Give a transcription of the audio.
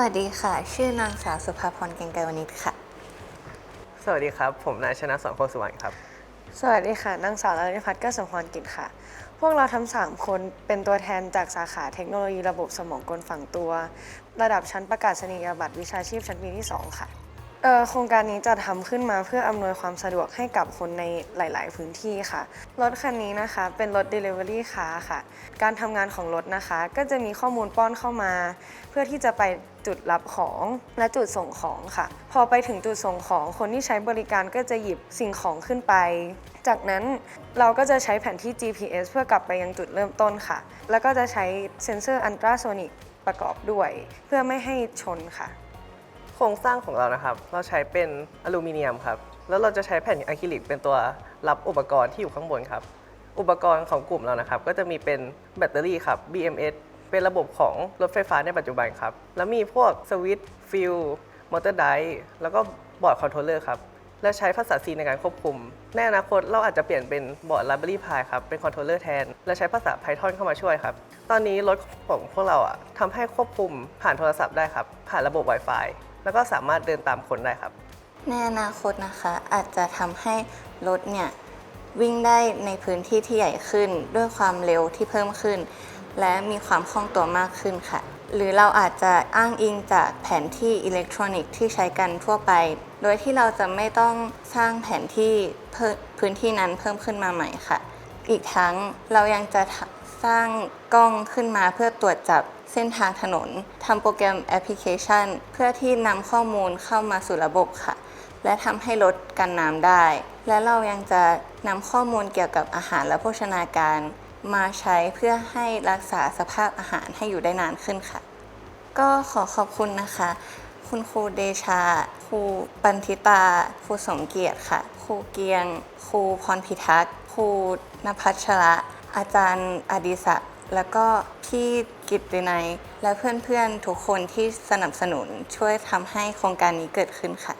วัสดีค่ะ ชื่อนางสาวสุภาพรเกงไกรวณิชค่ะ สวัสดีครับ ผมนายชนะสอนโคสุวรรณครับ สวัสดีค่ะ นางสาวลาลิพัฒน์ก็สมพรกิจค่ะ พวกเราทั้ง3คนเป็นตัวแทนจากสาขาเทคโนโลยีระบบสมองกลฝังตัว ระดับชั้นประกาศนียบัตรวิชาชีพชั้นปีที่ 2 ค่ะ เอ่อโครงการนี้จะทำขึ้นมาเพื่ออำนวยความสะดวกให้กับคนในหลาย ๆ พื้นที่ค่ะ รถคันนี้นะคะเป็นรถ Delivery Car ค่ะ การทำงานของรถนะคะ ก็จะมีข้อมูลป้อนเข้ามา เพื่อที่จะไปจุดรับของและจุดส่งของค่ะ พอไปถึงจุดส่งของคนที่ใช้บริการก็จะหยิบสิ่งของขึ้นไป จากนั้นเราก็จะใช้แผนที่ GPS เพื่อกลับไปยังจุดเริ่มต้นค่ะ แล้วก็จะใช้เซ็นเซอร์อันตราโซนิกประกอบด้วย เพื่อไม่ให้ชนค่ะ โครงสร้างของเรานะครับ เราใช้เป็นอลูมิเนียมครับ แล้วเราจะใช้แผ่นอะคริลิกเป็นตัวรับอุปกรณ์ที่อยู่ข้างบนครับ อุปกรณ์ของกลุ่มเรานะครับ ก็จะมีเป็นแบตเตอรี่ครับ BMS เป็นระบบของรถไฟฟ้าในปัจจุบันครับ แล้วมีพวกสวิตช์ฟิลมอเตอร์ไดแล้วก็บอร์ดคอนโทรลเลอร์ครับ และใช้ภาษา C ในการควบคุม ในอนาคตเราอาจจะเปลี่ยนเป็นบอร์ด Raspberry Pi ครับ เป็นคอนโทรลเลอร์แทน และใช้ภาษา Python เข้ามาช่วยครับ ตอนนี้รถของพวกเราอะทำให้ควบคุมผ่านโทรศัพท์ได้ครับ ผ่านระบบ Wi-Fi แล้วก็สามารถเดินตามคนได้ครับ ในอนาคตนะคะอาจจะทำให้รถเนี่ยวิ่งได้ในพื้นที่ที่ใหญ่ขึ้น ด้วยความเร็วที่เพิ่มขึ้น และมีความคล่องตัวมากขึ้นค่ะ หรือเราอาจจะอ้างอิงจากแผนที่อิเล็กทรอนิกส์ที่ใช้กันทั่วไป โดยที่เราจะไม่ต้องสร้างแผนที่พื้นที่นั้นเพิ่มขึ้นมาใหม่ค่ะ อีกทั้งเรายังจะ สร้างกล้องขึ้นมาเพื่อตรวจจับเส้นทางถนนทำโปรแกรมแอปพลิเคชัน เพื่อที่นำข้อมูลเข้ามาสู่ระบบค่ะ และทำให้ลดกันน้ำได้ และเรายังจะนำข้อมูลเกี่ยวกับอาหารและโภชนาการ มาใช้เพื่อให้รักษาสภาพอาหารให้อยู่ได้นานขึ้นค่ะ ก็ขอขอบคุณนะคะ คุณครูเดชา ครูปันทิตา ครูสมเกียรติค่ะ ครูเกียง ครูพรพิทักษ์ ครูนภัชระ อาจารย์อดิศักดิ์แล้วก็พี่กิตตินัยและเพื่อนๆทุกคนที่สนับสนุนช่วยทำให้โครงการนี้เกิดขึ้นค่ะ